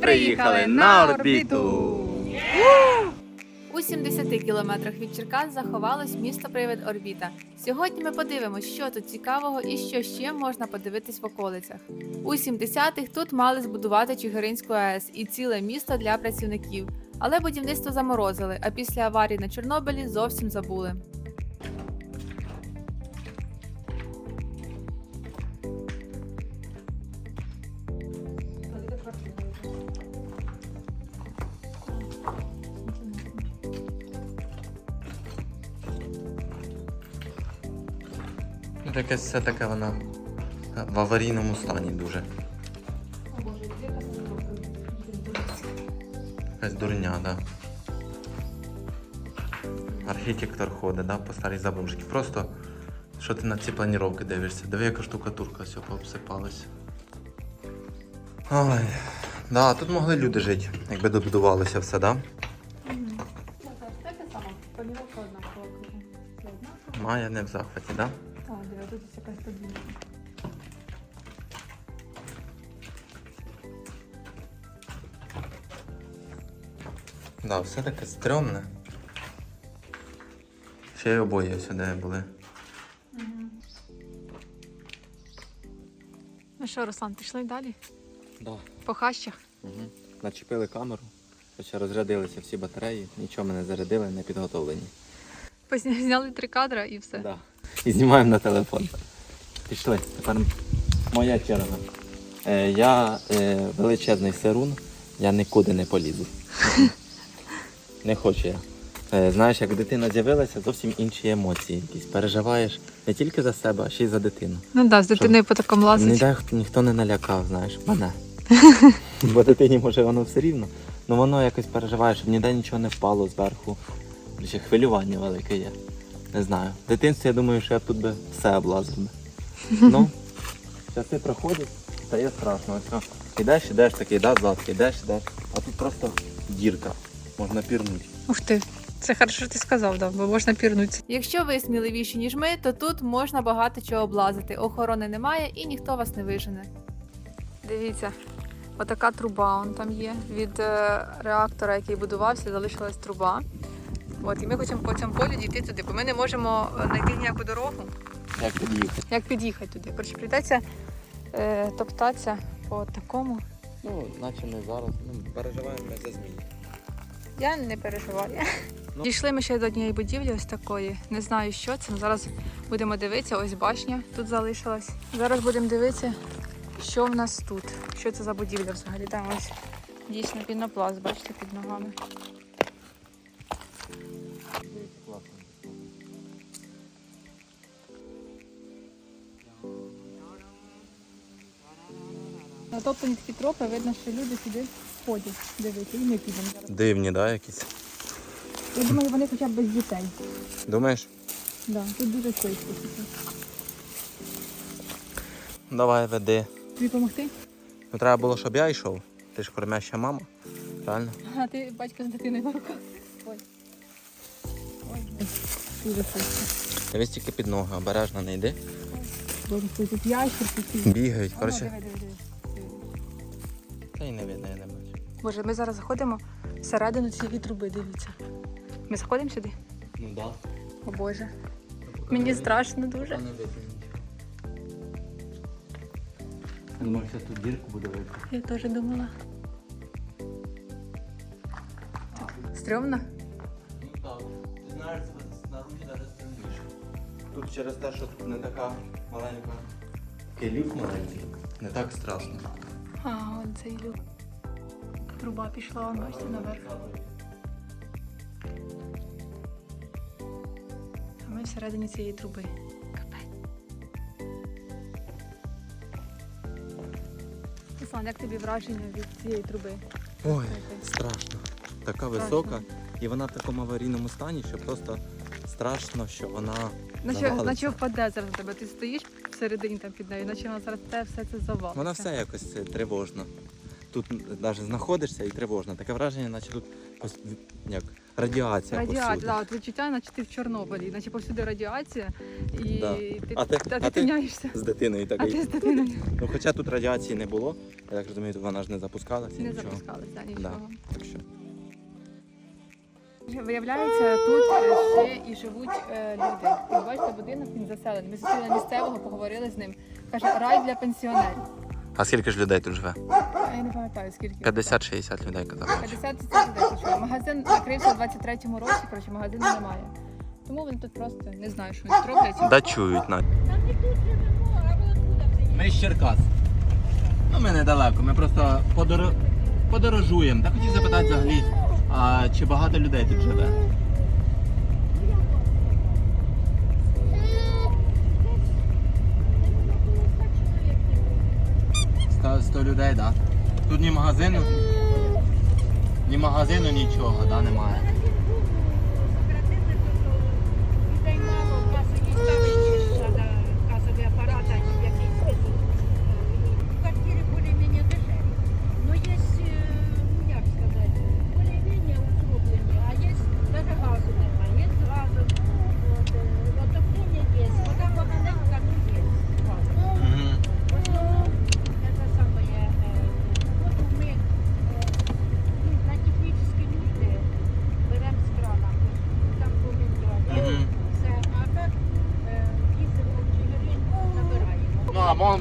Приїхали на орбіту! У 70 кілометрах від Черкас заховалось місто Привид Орбіта. Сьогодні ми подивимось, що тут цікавого і що ще можна подивитись в околицях. У 70-х тут мали збудувати Чигиринську АЕС і ціле місто для працівників. Але будівництво заморозили, а після аварії на Чорнобилі зовсім забули. Якесь все таке вона в аварійному стані дуже. Якась дурня, да. Архітектор ходить, да, по старій забушці. Просто що ти на ці планіровки дивишся? Диви, яка штукатурка все пообсипалася. Ой. Да, тут могли люди жити, якби добудувалося все, да? Майя не в захваті, да? Да, все таке стрьомне. Ще й обоє сюди були. Ну що, Руслан, пішли далі? Да. По хащах. Угу. Начепили камеру, хоча розрядилися всі батареї, нічого ми не зарядили, не підготовлені. Зняли три кадра і все. Да. І знімаємо на телефон. Пішли. Тепер моя черга. Е, я е, величезний сирун, я нікуди не полізу. не хочу я. Е, знаєш, як дитина з'явилася, зовсім інші емоції якісь. Переживаєш не тільки за себе, а ще й за дитину. Ну так, з дитиною по такому Не дай ніхто не налякав, знаєш, мене. Бо дитині може воно все рівно. Ну воно якось переживає, щоб ніде нічого не впало зверху. Ще хвилювання велике є. Не знаю. В дитинстві я думаю, що я тут би все облазив би. Ну, часи проходять, стає страшно. Ось, о, Ідеш, ідеш такий, да, златки, ідеш, ідеш. А тут просто дірка. Можна пірнути. Ух ти. Це хорошо, що ти сказав, да, бо можна пірнутися. Якщо ви сміливіші, ніж ми, то тут можна багато чого облазити. Охорони немає і ніхто вас не вижене. Дивіться, отака труба он там є. Від е, реактора, який будувався, залишилась труба. От, і ми хочемо по цьому полю дійти туди, бо ми не можемо е, знайти ніяку дорогу. Як під'їхати? Як під'їхати туди? Коротше, прийдеться е, топтатися по такому. Ну, наче ми зараз ну, переживаємо ми за зміни. Я не переживаю. Ну. Дійшли ми ще до однієї будівлі, ось такої. Не знаю, що це. Зараз будемо дивитися, ось башня тут залишилась. Зараз будемо дивитися, що в нас тут. Що це за будівля взагалі. Там ось дійсно пінопласт, бачите, під ногами. Натоптані такі тропи, видно, що люди сюди ходять. Дивіться, і ми підемо зараз. Дивні, да, якісь? Я думаю, вони хоча б без дітей. Думаєш? Да, тут дуже швидко. Давай веди. Тобі допомогти? Ну треба було, щоб я йшов. Ти ж кормяща мама. Правильно? А ти батько з дитиною на руках. Ой. Ой, дуже швидко. Дивись тільки під ноги, обережно не йди. Боже, тут ящер такий. Бігають, О, коротше. диви, диви, диви. Й не видно, я не бачу. Боже, ми зараз заходимо всередину цієї труби, дивіться. Ми заходимо сюди? Ну да. О Боже. Мені страшно дуже. Я думаю, що тут дірку буде видно. Я теж думала. Стрьомно? Ну так. Ти знаєш, снаружи навіть стрімніше. Тут через те, що тут не така маленька. Такий люк маленький. Не так страшно. А, он цей люк. Труба пішла, он, бачите, наверх. А ми всередині цієї труби. Капець. Руслан, як тобі враження від цієї труби? Ой, страшно. Така висока. І вона в такому аварійному стані, що просто страшно, що вона. Наче, наче впаде зараз на тебе. Ти стоїш всередині там під нею, наче вона зараз те все це завалиться. Вона все якось е, тривожно. Тут навіть знаходишся і тривожно. Таке враження, наче тут як радіація. Радіація, да, от відчуття, наче ти в Чорнобилі, наче повсюди радіація, і Да. ти, А ти- та а ти ти- тиняєшся. З дитиною А такий. ти з дитиною Ну, хоча тут радіації не було, я так розумію, вона ж не запускалася. не нічого. запускалися нічого. Да. Так що. Виявляється, тут е, ще і живуть е, люди. Ви бачите, будинок він заселений. Ми зустріли місцевого, поговорили з ним. Каже, рай для пенсіонерів. А скільки ж людей тут живе? Я не пам'ятаю, скільки. 50-60 людей казали. 50 це людей тут живе. Магазин закрився у 23-му році, коротше, магазину немає. Тому вони тут просто не знаю, що вони тут роблять. Да чують навіть. Ми з Черкас. Ну, ми недалеко. Ми просто подорожуємо. Та хотів запитати взагалі, а чи багато людей тут живе? Сто, 100 людей, так. Да. Тут ні магазину, ні магазину, нічого, да, немає.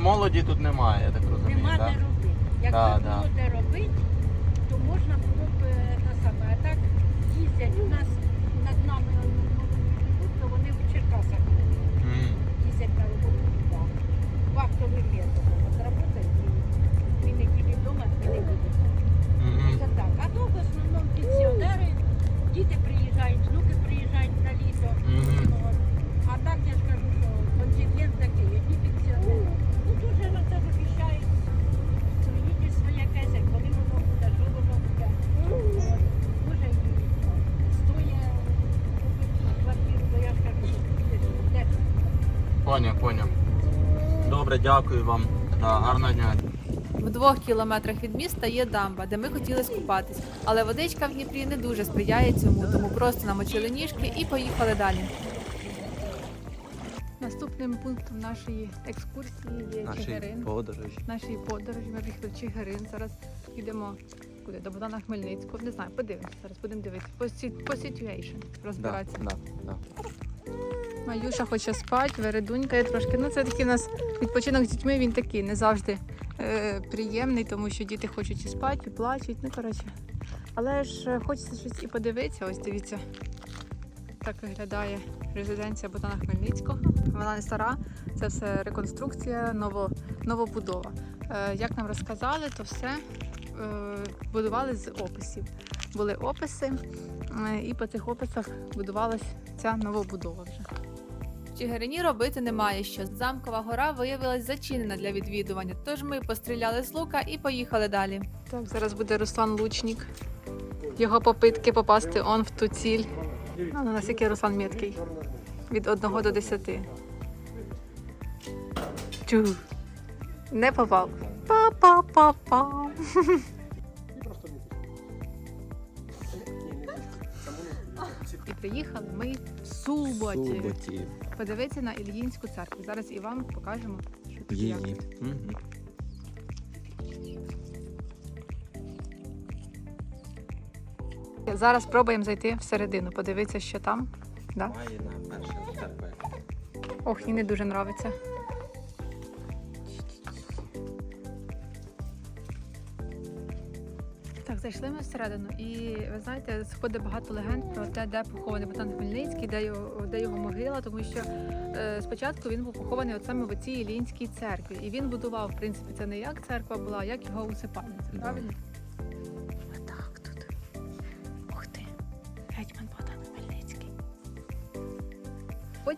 Молоді тут немає, я так розумію. Нема так? де робити. Якби Да, було да. де робити, то можна було б е, те саме. А так їздять у нас над нами йдуть, то вони в Черкасах М. їздять на роботу туди. Вахтовим методом. От працюють і він не тільки вдома, і не буде. Мгм. Це так. А то в основному пенсіонери, діти приїжджають, внуки приїжджають на літо. Мгм. Поняв, поняв. Добре, дякую вам. Да, гарного дня. В двох кілометрах від міста є дамба, де ми хотіли скупатись. Але водичка в Дніпрі не дуже сприяє цьому, тому просто намочили ніжки і поїхали далі. Наступним пунктом нашої екскурсії є Наші Чигирин. подорожі. Нашої подорожі ми приїхали в Чигирин. Зараз йдемо куди? До Богдана Хмельницького. Не знаю, подивимося. Зараз будемо дивитися. По, сі- по situation Да, розбиратися. да, да. Маюша хоче спати, вередунька трошки. Ну, це такий у нас відпочинок з дітьми, він такий не завжди е, приємний, тому що діти хочуть і спати, і плачуть. Ну, коротше. Але ж е, хочеться щось і подивитися. Ось дивіться. Так виглядає резиденція Богдана Хмельницького. Вона не стара, це все реконструкція, ново, новобудова. Е, як нам розказали, то все е, будували з описів. Були описи, е, і по цих описах будувалась ця новобудова вже. В Чигирині робити немає що. Замкова гора виявилась зачинена для відвідування, тож ми постріляли з лука і поїхали далі. Так, зараз буде Руслан Лучник. Його попитки попасти он в ту ціль. Ну, ну, наскільки Руслан меткий. Від 1 до 10. Чу. Не попав. Па-па-па-па. Приїхали ми в Суботі. Суботів. Подивитися на Ільїнську церкву. Зараз і вам покажемо, що тут як. Угу. Зараз спробуємо зайти всередину, подивитися, що там. Да? Має на церква. Ох, їй не дуже нравиться. Зайшли ми всередину, і ви знаєте, сходить багато легенд про те, де похований Богдан Хмельницький, де його, де його могила, тому що е, спочатку він був похований от саме в цій Ілінській церкві. І він будував, в принципі, це не як церква була, а як його усипальниця. Правильно?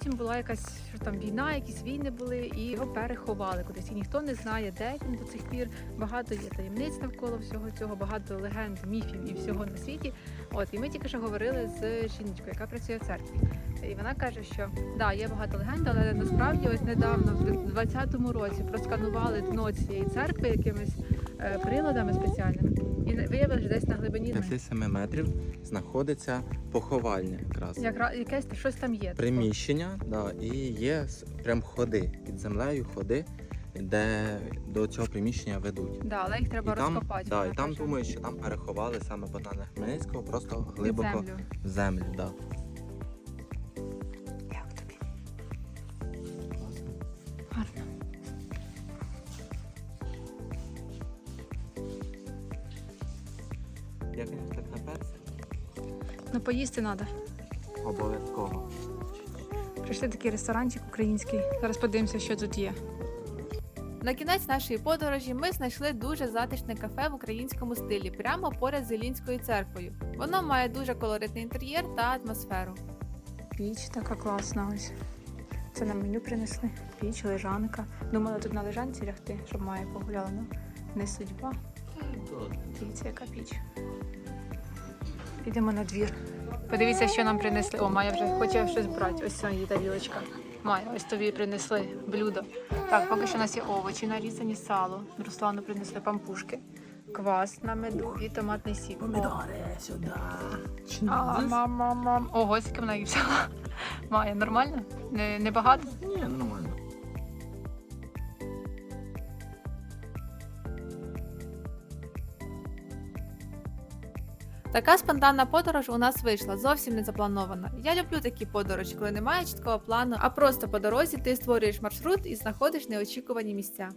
Потім була якась там війна, якісь війни були, і його переховали кудись. І ніхто не знає, де він до цих пір. Багато є таємниць навколо всього цього, багато легенд, міфів і всього на світі. От і ми тільки що говорили з жіночкою, яка працює в церкві. І вона каже, що да, є багато легенд, але насправді ось недавно, в 20-му році, просканували дно цієї церкви якимись е, приладами спеціальними. І виявили, десь на глибині глибині. 5-7 метрів знаходиться поховальня якраз. Якраз якесь щось там є. Приміщення, да, і є прям ходи під землею, ходи, де до цього приміщення ведуть. Да, але їх треба і там, розкопати. да, і там думаю, що там переховали саме Богдана Хмельницького просто глибоко землю. в землю. Да. Я, звісно, так наперся. Ну поїсти треба. Обов'язково. Прийшли такий ресторанчик український. Зараз подивимося, що тут є. На кінець нашої подорожі ми знайшли дуже затишне кафе в українському стилі, прямо поряд з Ілінською церквою. Воно має дуже колоритний інтер'єр та атмосферу. Піч така класна ось. Це на меню принесли. Піч, лежанка. Думала тут на лежанці лягти, щоб має погуляла, ну не судьба. Дивіться, яка піч. Підемо на двір. Подивіться, що нам принесли. О, Майя вже хоче щось брати. Ось ця її тарілочка. Майя, ось тобі принесли блюдо. Так, поки що у нас є овочі, нарізані сало. Руслану принесли пампушки, квас на меду і томатний сік. Помідори сюди. А, мам, мам, мам. Ого, скільки вона їх взяла. Майя, нормально? Не, не багато? Ні, нормально. Така спонтанна подорож у нас вийшла зовсім не запланована. Я люблю такі подорожі, коли немає чіткого плану, а просто по дорозі ти створюєш маршрут і знаходиш неочікувані місця.